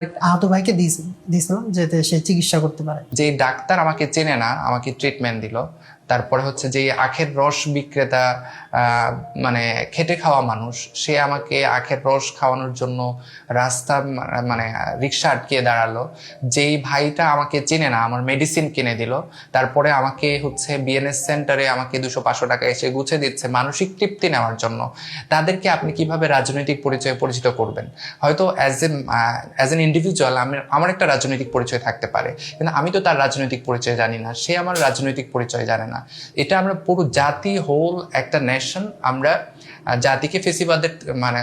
আহত ভাইকে দিয়েছিলাম যাতে সে চিকিৎসা করতে পারে। যে ডাক্তার আমাকে চেনে না, আমাকে ট্রিটমেন্ট দিল তারপরে হচ্ছে যে আখের রস বিক্রেতা মানে খেটে খাওয়া মানুষ, সে আমাকে আখের রস খাওয়ানোর জন্য রাস্তা মানে রিক্সা আটকিয়ে দাঁড়াল। যেই ভাইটা আমাকে চেনে না, আমার মেডিসিন কিনে দিল। তারপরে আমাকে হচ্ছে বিএনএস সেন্টারে আমাকে দুশো পাঁচশো টাকা এসে গুছে দিচ্ছে মানসিক তৃপ্তি নেওয়ার জন্য। তাদেরকে আপনি কীভাবে রাজনৈতিক পরিচয়ে পরিচিত করবেন? হয়তো as a as an individual আমি, আমার একটা রাজনৈতিক পরিচয় থাকতে পারে, কিন্তু আমি তো তার রাজনৈতিক পরিচয় জানি না। সে আমার রাজনৈতিক পরিচয় জানে না। এটা আমরা পুরো জাতি হোল একটা নেশন আমরা জাতিকে ফেসিবাদের মানে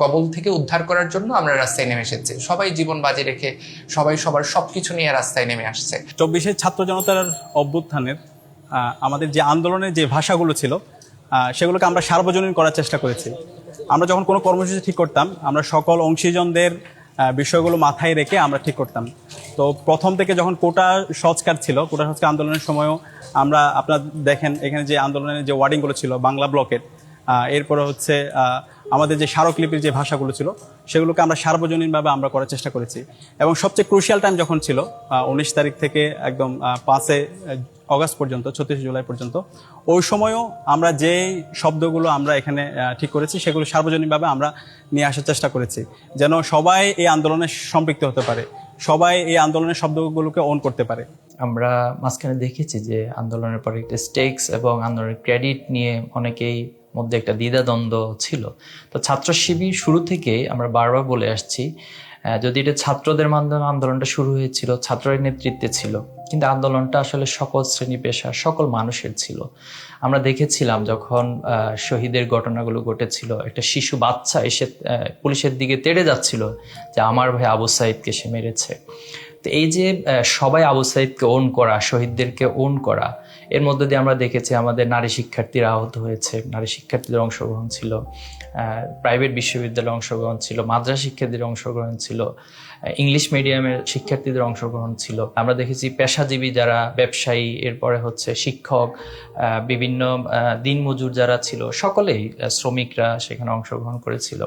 কবল থেকে উদ্ধার করার জন্য আমরা রাস্তায় নেমে এসেছি। সবাই জীবন বাজি রেখে সবাই সবার সবকিছু নিয়ে রাস্তায় নেমে আসছে। চব্বিশের ছাত্র জনতার অভ্যুত্থানের আমাদের যে আন্দোলনের যে ভাষাগুলো ছিল সেগুলোকে আমরা সার্বজনীন করার চেষ্টা করেছি। আমরা যখন কোনো কর্মসূচি ঠিক করতাম, আমরা সকল অংশীজনদের বিষয়গুলো মাথায় রেখে আমরা ঠিক করতাম। তো প্রথম থেকে যখন কোটা সংস্কার ছিল, কোটা সংস্কার আন্দোলনের সময়ও আমরা আপনার দেখেন এখানে যে আন্দোলনের যে ওয়ার্ডিংগুলো ছিল বাংলা ব্লকের এরপরে হচ্ছে আমাদের যে স্মারকলিপির যে ভাষাগুলো ছিল, সেগুলোকে আমরা সার্বজনীনভাবে আমরা করার চেষ্টা করেছি। এবং সবচেয়ে ক্রুশিয়াল টাইম যখন ছিল উনিশ তারিখ থেকে একদম পাঁচে অগস্ট পর্যন্ত, ছত্রিশে জুলাই পর্যন্ত, ওই সময়ও আমরা যে শব্দগুলো আমরা এখানে ঠিক করেছি, সেগুলো সার্বজনীনভাবে আমরা নিয়ে আসার চেষ্টা করেছি। যেন সবাই এই আন্দোলনে সম্পৃক্ত হতে পারে। সবাই এই আন্দোলনের শব্দগুলোকে অন করতে পারে। আমরা মাঝখানে দেখেছি যে আন্দোলনের পরে একটা স্টেক্স এবং আন্দোলনের ক্রেডিট নিয়ে অনেকেই মধ্যে একটা দ্বিধাদ্বন্দ্ব ছিল। তো ছাত্র শিবির শুরু থেকে আমরা বারবার বলে আসছি যদি এটা ছাত্রদের মাধ্যমে আন্দোলনটা শুরু হয়েছিল ছাত্রের নেতৃত্বে ছিল, কিন্তু আন্দোলনটা আসলে সকল শ্রেণি পেশা সকল মানুষের ছিল। আমরা দেখেছিলাম যখন শহীদের ঘটনাগুলো ঘটেছিল, একটা শিশু বাচ্চা এসে পুলিশের দিকে তেড়ে যাচ্ছিল যে, আমার ভাই আবু সাইদকে সে মেরেছে। তো এই যে সবাই আবু সাইদকে ওন করা, শহীদদেরকে ওন করা, এর মধ্যে দিয়ে আমরা দেখেছি আমাদের নারী শিক্ষার্থীরা আহত হয়েছে। নারী শিক্ষার্থীদের অংশগ্রহণ ছিল প্রাইভেট বিশ্ববিদ্যালয়ে অংশগ্রহণ ছিল, মাদ্রাসা শিক্ষার্থীদের অংশগ্রহণ ছিল। ইংলিশ মিডিয়ামের শিক্ষার্থীদের অংশগ্রহণ ছিল। আমরা দেখেছি পেশাজীবী যারা ব্যবসায়ী, এরপরে হচ্ছে শিক্ষক বিভিন্ন দিনমজুর যারা ছিল, সকলেই শ্রমিকরা সেখানে অংশগ্রহণ করেছিল।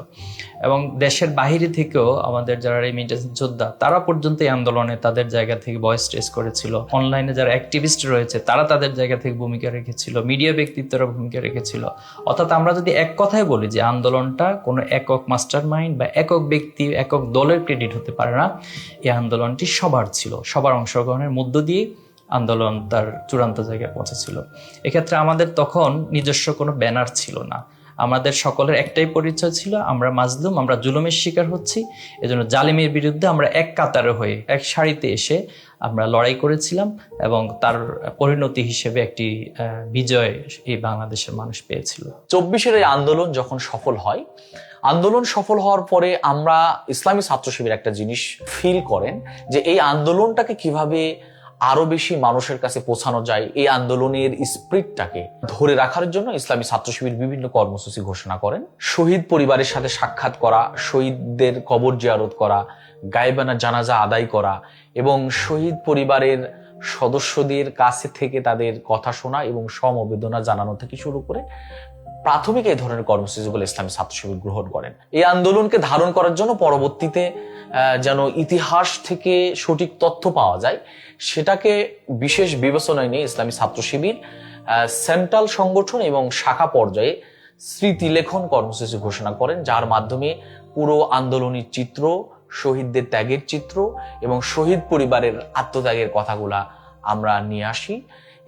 এবং দেশের বাইরে থেকেও আমাদের যারা রেমিটেন্স যোদ্ধা, তারা পর্যন্ত এই আন্দোলনে তাদের জায়গা থেকে ভয়েস রেস করেছিল। অনলাইনে যারা অ্যাক্টিভিস্ট রয়েছে, তারা তাদের জায়গা থেকে ভূমিকা রেখেছিল। মিডিয়া ব্যক্তিত্বরা ভূমিকা রেখেছিল। অর্থাৎ আমরা যদি এক কথায় বলি যে, আন্দোলনটা কোনো একক মাস্টার মাইন্ড বা একক ব্যক্তি, একক দলের ক্রেডিট হতে পারে। না এই আন্দোলনটি সবার ছিল। সবার অংশগ্রহণের মধ্য দিয়ে আন্দোলন তার চূড়ান্ত জায়গায় পৌঁছেছিল। এক্ষেত্রে আমাদের তখন নিজস্ব কোনো ব্যানার ছিল না। আমাদের সকলের একটাই পরিচয় ছিল, আমরা মাজলুম, আমরা জুলুমের শিকার হচ্ছি। এজন্য জালিমের বিরুদ্ধে আমরা এক কাতারে হয়ে, এক সারিতে এসে আমরা লড়াই করেছিলাম এবং তার পরিণতি হিসেবে একটি বিজয় এই বাংলাদেশের মানুষ পেয়েছিল। চব্বিশের এই আন্দোলন যখন সফল হয়, আন্দোলন সফল হওয়ার পরে আমরা ইসলামী ছাত্র শিবির একটা জিনিস ফিল করেন যে এই আন্দোলনটাকে কীভাবে আরও বেশি মানুষের কাছে পৌঁছানো যায় এই আন্দোলনের স্প্রিটটাকে ধরে রাখার জন্য ইসলামী ছাত্র শিবির বিভিন্ন কর্মসূচি ঘোষণা করেন। শহীদ পরিবারের সাথে সাক্ষাৎ করা, শহীদদের কবর জিয়ারত করা, গায়েবানা জানাজা আদায় করা এবং শহীদ পরিবারের সদস্যদের কাছে থেকে তাদের কথা শোনা এবং সমবেদনা জানানো থেকে শুরু করে প্রাথমিক এই ধরনের কর্মসূচিগুলো ইসলামী ছাত্র শিবির গ্রহণ করেন। এই আন্দোলনকে ধারণ করার জন্য পরবর্তীতে যেন ইতিহাস থেকে সঠিক তথ্য পাওয়া যায়, সেটাকে বিশেষ বিবেচনায় নিয়ে ইসলামী ছাত্র শিবির সেন্ট্রাল সংগঠন এবং শাখা পর্যায়ে স্মৃতিলেখন কর্মসূচি ঘোষণা করেন, যার মাধ্যমে পুরো আন্দোলনের চিত্র, শহীদদের ত্যাগের চিত্র এবং শহীদ পরিবারের আত্মত্যাগের কথাগুলা আমরা নিয়ে আসি।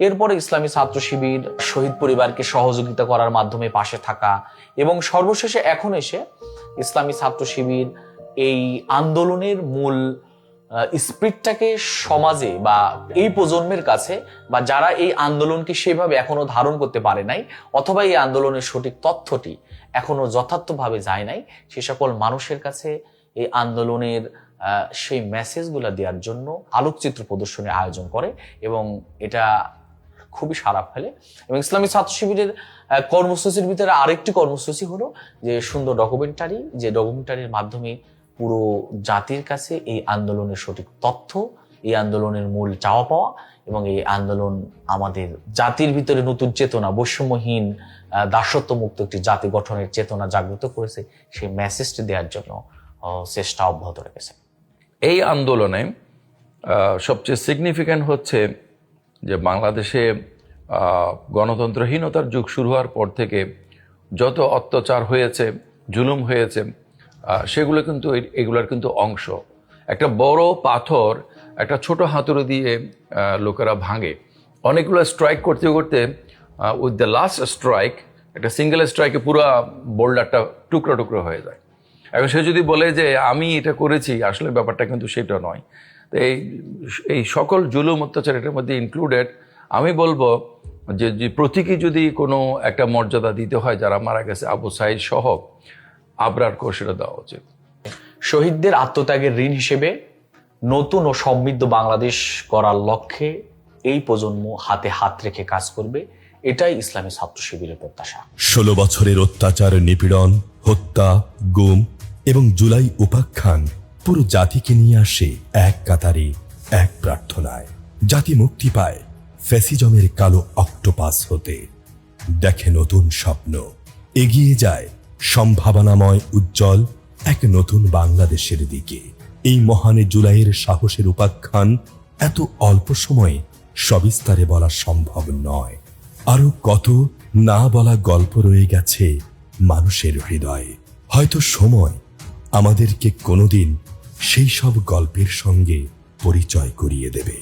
এরপরে ইসলামী ছাত্র শিবির শহীদ পরিবারকে সহযোগিতা করার মাধ্যমে পাশে থাকা এবং সর্বশেষে এখন এসে ইসলামী ছাত্র শিবির এই আন্দোলনের মূল স্পিরিটটাকে সমাজে বা এই প্রজন্মের কাছে বা যারা এই আন্দোলনকে সেভাবে এখনও ধারণ করতে পারে নাই অথবা এই আন্দোলনের সঠিক তথ্যটি এখনও যথার্থভাবে যায় নাই, সে সকল মানুষের কাছে এই আন্দোলনের সেই মেসেজগুলো দেওয়ার জন্য আলোকচিত্র প্রদর্শনীর আয়োজন করে এবং এটা খুবই সারা ফেলে। এবং ইসলামী ছাত্র শিবিরের কর্মসূচির ভিতরে আরেকটি কর্মসূচি হলো যে সুন্দর ডকুমেন্টারি যে ডকুমেন্টারির মাধ্যমে পুরো জাতির কাছে এই আন্দোলনের সঠিক তথ্য এই আন্দোলনের মূল চাওয়া পাওয়া এবং এই আন্দোলন আমাদের জাতির ভিতরে নতুন চেতনা বৈষম্যহীন আহ, দাসত্ব মুক্ত একটি জাতি গঠনের চেতনা জাগ্রত করেছে সেই মেসেজটি দেওয়ার জন্য চেষ্টা অব্যাহত রেখেছে। এই আন্দোলনে সবচেয়ে সিগনিফিক্যান্ট হচ্ছে যে বাংলাদেশে গণতন্ত্রহীনতার যুগ শুরু হওয়ার পর থেকে যত অত্যাচার হয়েছে, জুলুম হয়েছে সেগুলো কিন্তু এগুলার কিন্তু অংশ। একটা বড় পাথর একটা ছোট হাতুড়ি দিয়ে লোকেরা ভাঙে। অনেকগুলো স্ট্রাইক করতে করতে উইথ দ্য লাস্ট স্ট্রাইক একটা সিঙ্গেল স্ট্রাইকে পুরো বোল্ডারটা টুকরো টুকরো হয়ে যায়। এখন সে যদি বলে যে, আমি এটা করেছি, আসলে ব্যাপারটা কিন্তু সেটা নয়। এই এই সকল জুলুম অত্যাচার এটার মধ্যে ইনক্লুডেড আমি বলব যে যে প্রতীকী যদি কোনো একটা মর্যাদা দিতে হয় যারা মারা গেছে আবু সাইদ সহ আবরারকেও সেটা দেওয়া উচিত। শহীদদের আত্মত্যাগের ঋণ হিসেবে নতুন ও সমৃদ্ধ বাংলাদেশ করার লক্ষ্যে এই প্রজন্ম হাতে হাত রেখে কাজ করবে। এটাই ইসলামী ছাত্র শিবিরের প্রত্যাশা। ষোলো বছরের অত্যাচার নিপীড়ন হত্যা গুম এবং জুলাই উপাখ্যান পুরো জাতিকে নিয়ে আসে এক কাতারে, এক প্রার্থনায়। জাতি মুক্তি পায় ফ্যাসিজমের কালো অক্টোপাস হতে। দেখে নতুন স্বপ্ন। এগিয়ে যায় সম্ভাবনাময় উজ্জ্বল এক নতুন বাংলাদেশের দিকে। এই মহানে জুলাইয়ের সাহসের উপাখ্যান এত অল্প সময়ে সবিস্তারে বলা সম্ভব নয়। আরও কত না বলা গল্প রয়ে গেছে মানুষের হৃদয়ে। হয়তো সময় আমাদেরকে কোনোদিন সেই সব গল্পের সঙ্গে পরিচয় করিয়ে দেবে।